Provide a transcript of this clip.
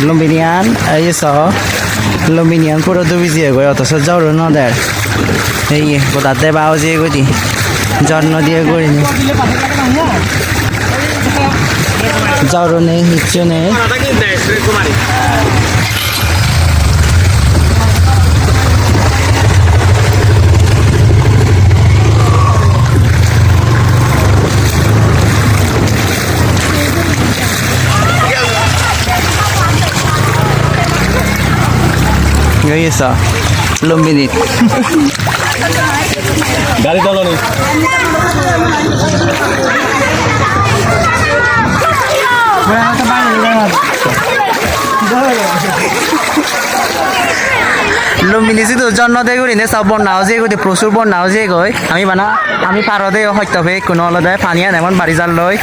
lumbinian এই so lumbinian পুরো ডুবি দিয়ে গই অথচ জ্বর নদের এই গোটাতে বাও দিয়ে গই জন্ম দিয়ে করি নি। জ্বর নেই কিচ্ছু নেই এই so lumbini গাড়ি চালানি লুম্বিনি যিটো জন্ম দে কৰি নে চাব বনাও যে গৈ প্ৰচুৰ বনাও যে গৈ আমি মানে আমি পাৰতে সত্য কোনো অলদে পানী আনে বাঢ়ি জাল লৈ